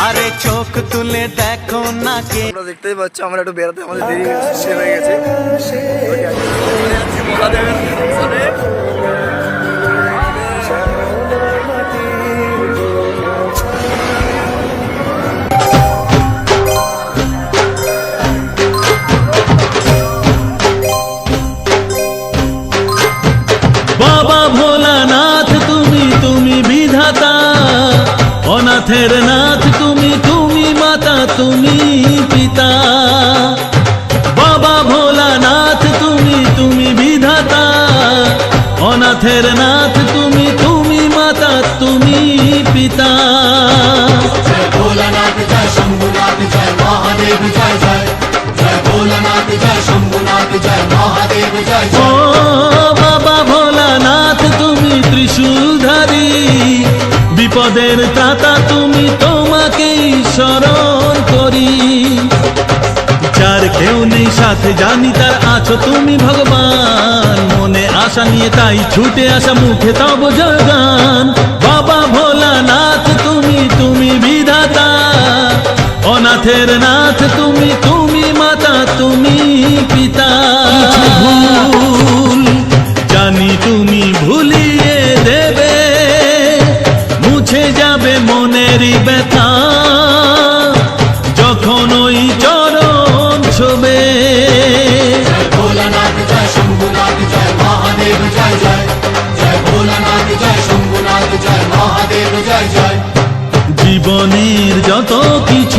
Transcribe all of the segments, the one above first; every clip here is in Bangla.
আরে চোখ তুলে দেখো না কে তোমরা দেখতেই পাচ্ছ আমরা একটু বেরোতে আমাদের দেরি হয়ে গেছে, শেষ হয়ে। বাবা ভোলানাথ তুমি তুমি বিধাতা অনাথের নাথ নাথের নাথ তুমি তুমি মাতা তুমি পিতা। বিপদের তাতা তুমি তোমাকে স্মরণ করি। যার কেউ নেই সাথে জানি তার আছো তুমি ভগবান। আশা নিয়ে তাই ছুটে আসা মুখে তব জয়গান বাবা ভোলানাথ তুমি তুমি বিধাতা। অনাথের নাথ তুমি তুমি মাতা তুমি পিতা। জানি তুমি ভুলিয়ে দেবে মুছে যাবে মনেরই ব্যথা। জীবনের যত কিছু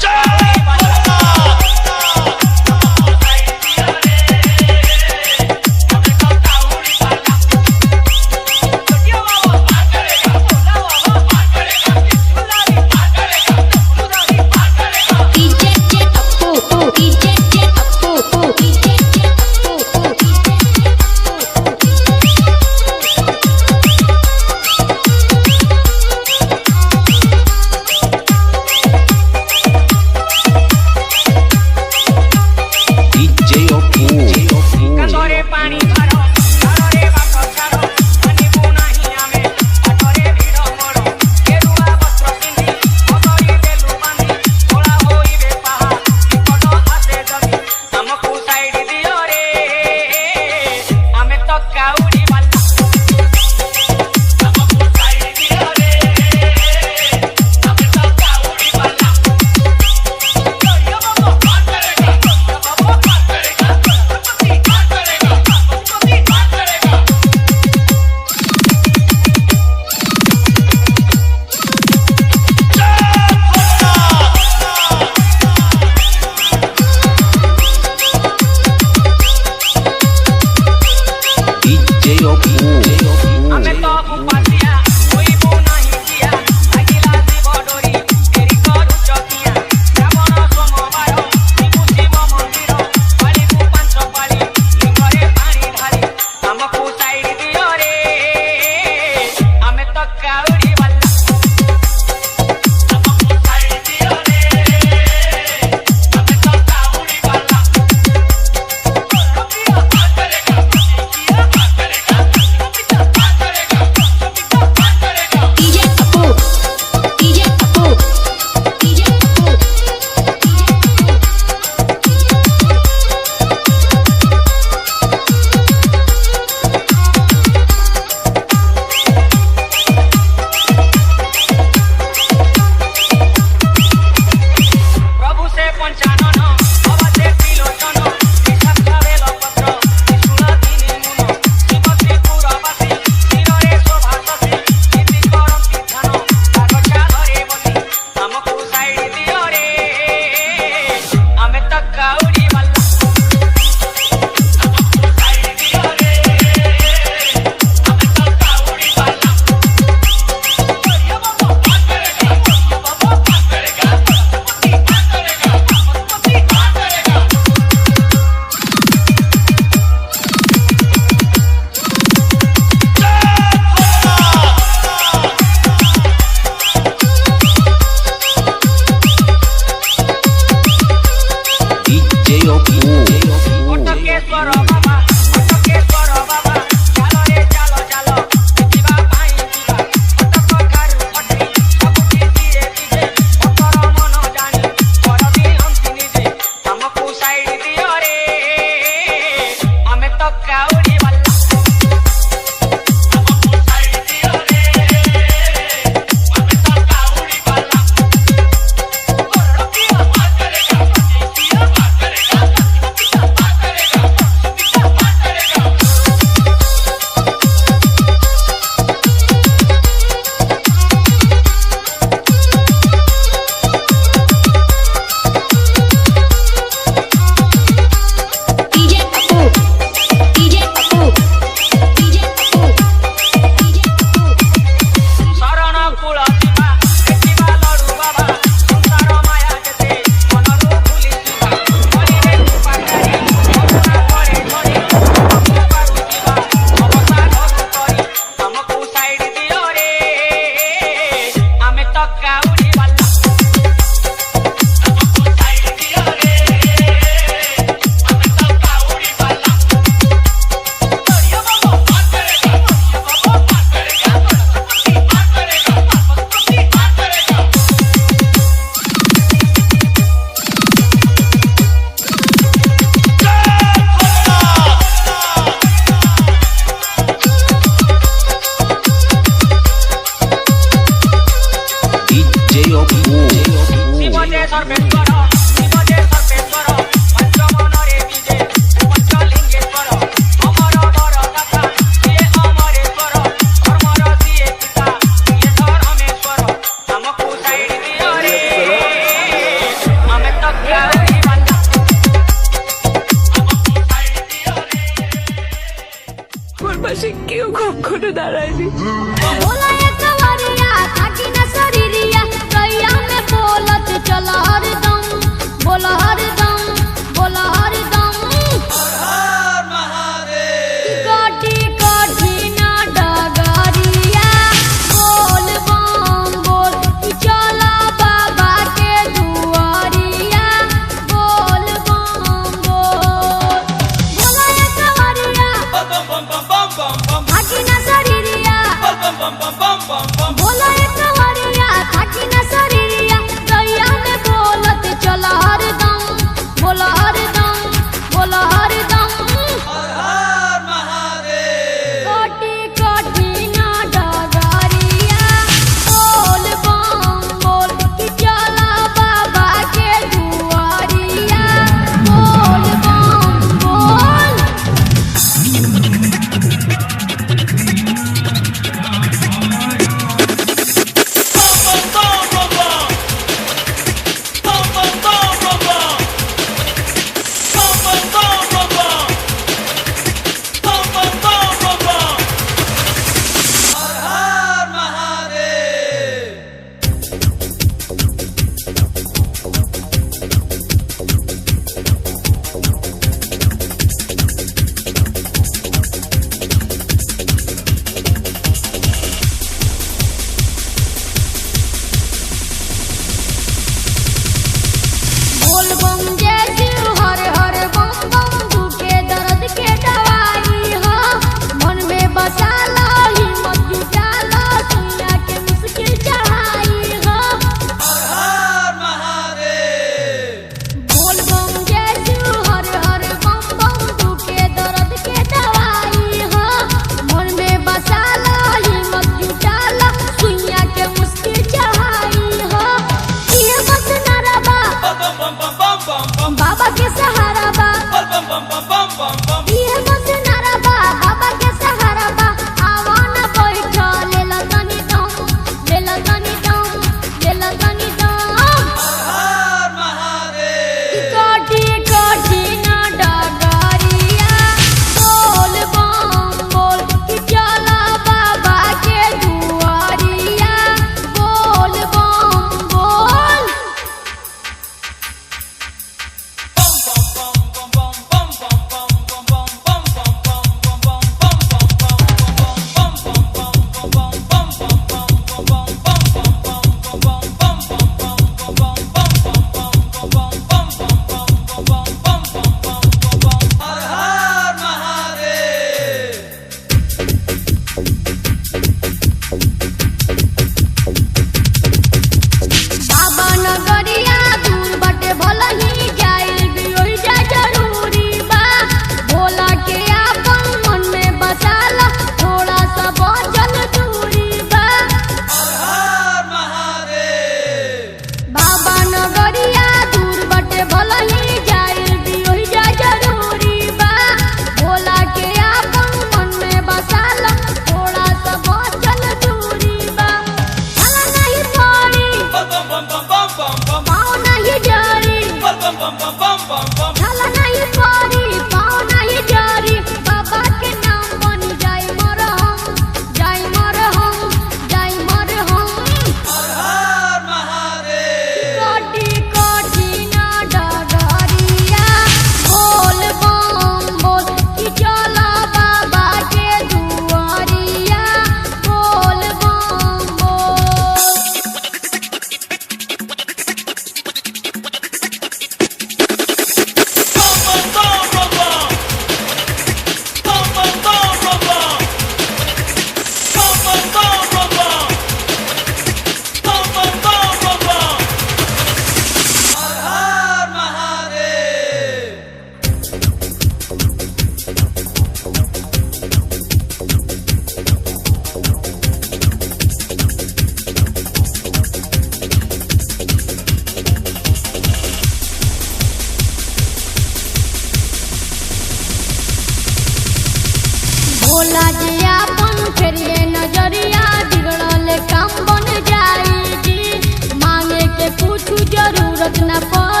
ज़रूरत न पड़ी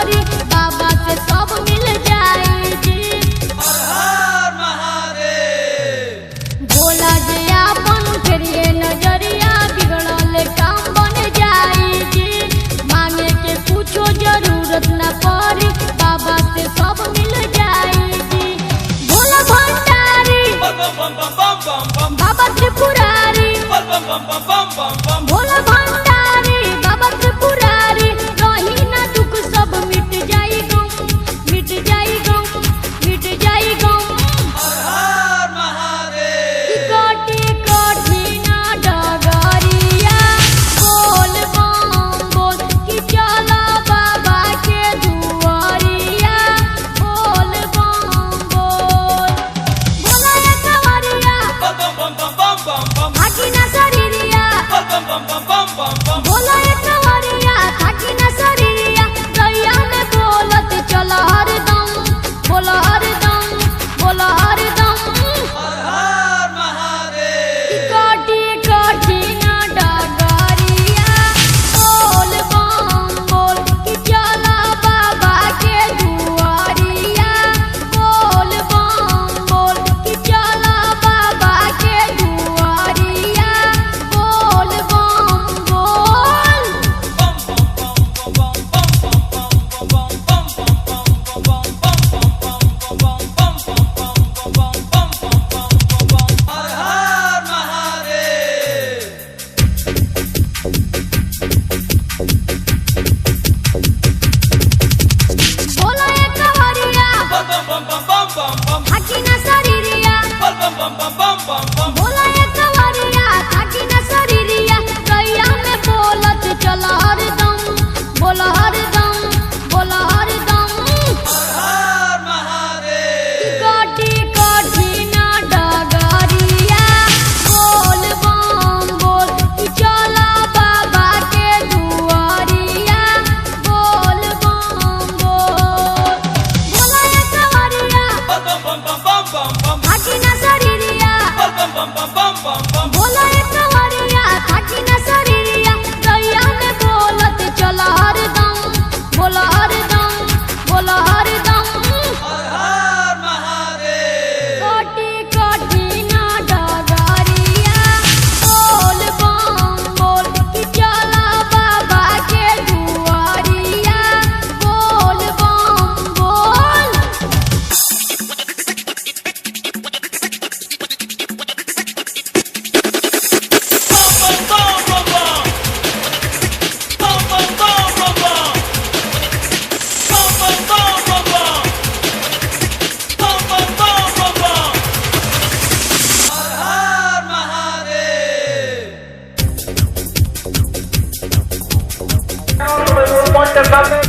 করতে পারবে?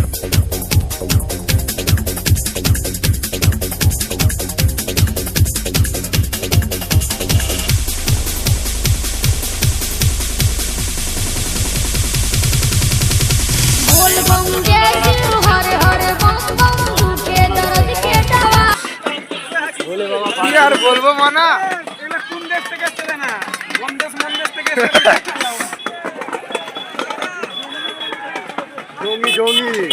আর বলব মানা? এগুলো কোন না? জঙ্গি জঙ্গি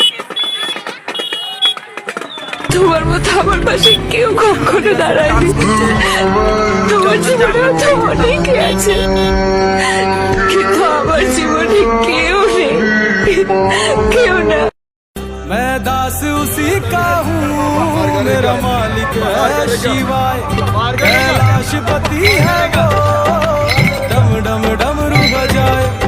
তোমার মতো আমার পাশে কেউ কখনো দাঁড়ায়নি তোমার জীবনে তো অনেকে আছে কিন্তু আমার জীবনে কেউ নেই কেউ না मैं दास उसी का हूँ मेरा मालिक है शिवाय कैलाशपति है वो डम डम डमरू बजाए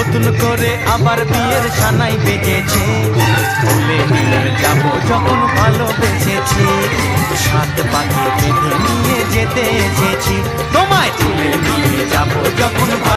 নতুন করে আবার বিয়ের সানাই বেজেছে। বলে নিয়ে যাব যখন ভালো ভালোবেসেছি, সাত পাখি বেঁধে নিয়ে যেতে এসেছি। তোমায় তুলে নিয়ে যাব যখন